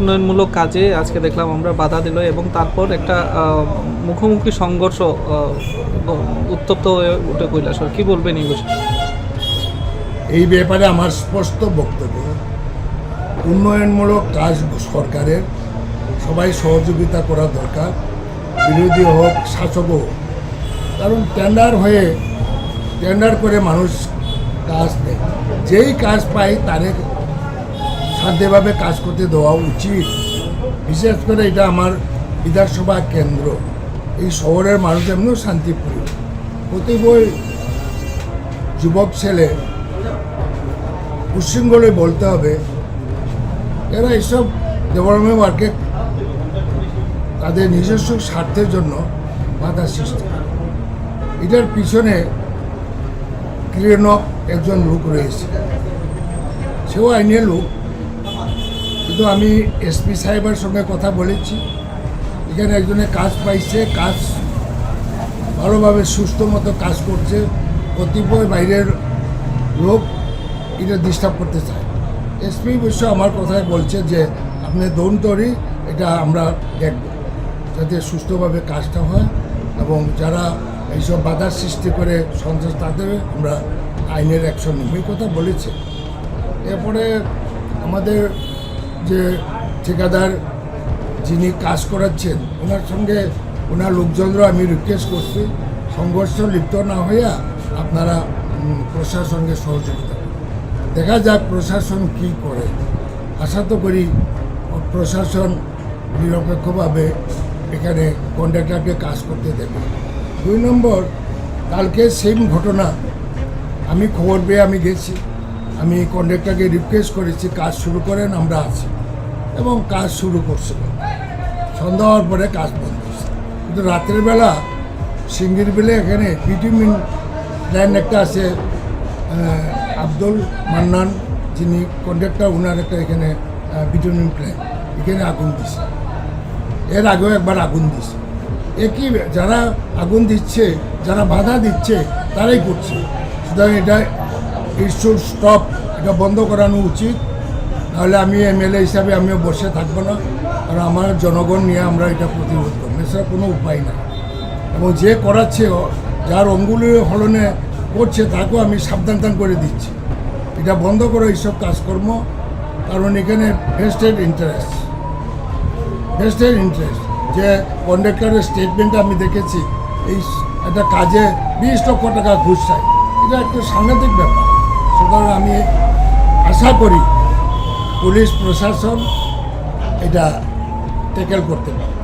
উন্নয়নমূলক কাজে আজকে দেখলাম আমরা বাধা দিল এবং তারপর একটা মুখোমুখি সংঘর্ষ উত্তপ্ত হয়ে উঠে কৈলাসর কি বলবেন এই বিষয়ে? এই ব্যাপারে আমার স্পষ্ট বক্তব্য। উন্নয়নমূলক কাজ সরকারের, সবাই সহযোগিতা করা দরকার, বিরোধী হোক শাসকও হোক। কারণ টেন্ডার হয়ে টেন্ডার করে মানুষ কাজ নেয়। যেই কাজ পায় তারে সাধ্যভাবে কাজ করতে দেওয়া উচিত। বিশেষ করে এটা আমার বিধানসভা কেন্দ্র। এই শহরের মানুষ এমনিও শান্তিপ্রিয়। প্রতিবই যুবক ছেলে উচ্ছৃঙ্খলে বলতে হবে, এরা এইসব ডেভেলপমেন্ট ওয়ার্কে তাদের নিজস্ব স্বার্থের জন্য বাধা সৃষ্টি। এটার পিছনে ক্রিয়নক একজন লোক রয়েছে। সেও আইনের লোক। কিন্তু আমি এসপি সাহেবের সঙ্গে কথা বলেছি। এখানে একজনে কাজ পাইছে, কাজ ভালোভাবে সুস্থ মতো কাজ করছে, কতিপয় বাইরের লোক এটা ডিস্টার্ব করতে চায়। এসপি অবশ্য আমার কথায় বলছে যে, আপনি দৌন তরি এটা আমরা দেখব। যাতে সুস্থভাবে কাজটা হয় এবং যারা এইসব বাধার সৃষ্টি করে সন্ত্রাস তাদের আমরা আইনের অ্যাকশন নেব এই কথা বলেছে। এরপরে আমাদের যে ঠিকাদার যিনি কাজ করাচ্ছেন, ওনার সঙ্গে ওনার লোকজনরা আমি রিকোয়েস্ট করছি, সংঘর্ষ লিপ্ত না হইয়া আপনারা প্রশাসনকে সহযোগিতা দেখা যাক প্রশাসন কি করে। আশা তো করি প্রশাসন নিরপেক্ষভাবে এখানে কন্ট্রাক্টরকে কাজ করতে দেবে। দুই নম্বর, কালকে সেম ঘটনা, আমি খবর পেয়ে আমি গেছি। আমি কন্ট্রাক্টরকে রিকোয়েস্ট করেছি, কাজ শুরু করেন, আমরা আছি। এবং কাজ শুরু করছিল সন্ধ্যা হওয়ার পরে কাজ বন্ধ হয়েছে কিন্তু রাতের বেলা সিঙ্গির বেলে এখানে ভিটামিন প্ল্যান একটা আছে আব্দুল মান্নান, যিনি কন্ট্রাক্টর ওনার একটা এখানে ভিটামিন প্ল্যান এখানে আগুন দিছে। এর আগেও একবার আগুন দিছে। একই যারা আগুন দিচ্ছে, যারা বাধা দিচ্ছে, তারাই করছে। সুতরাং এটা ইট শুড স্টপ এটা বন্ধ করানো উচিত। নাহলে আমি এমএলএ হিসাবে আমিও বসে থাকব না। কারণ আমার জনগণ নিয়ে আমরা এটা প্রতিরোধ করব। এছাড়া কোনো উপায় নাই। এবং যে করাচ্ছে যার অঙ্গুলি হলনে করছে, তাকেও আমি সাবধান করে দিচ্ছি। এটা বন্ধ করো এইসব কাজকর্ম, কারণ এখানে ভেস্টেড ইন্টারেস্ট ভেস্টেড ইন্টারেস্ট যে কন্ডাক্টরের স্টেটমেন্ট আমি দেখেছি, এই একটা কাজে বিশ লক্ষ টাকা ঘুষ চাই। এটা একটা সাংঘাতিক ব্যাপার। সুতরাং আমি আশা করি পুলিশ প্রশাসন এটা ট্যাকেল করতে পারে।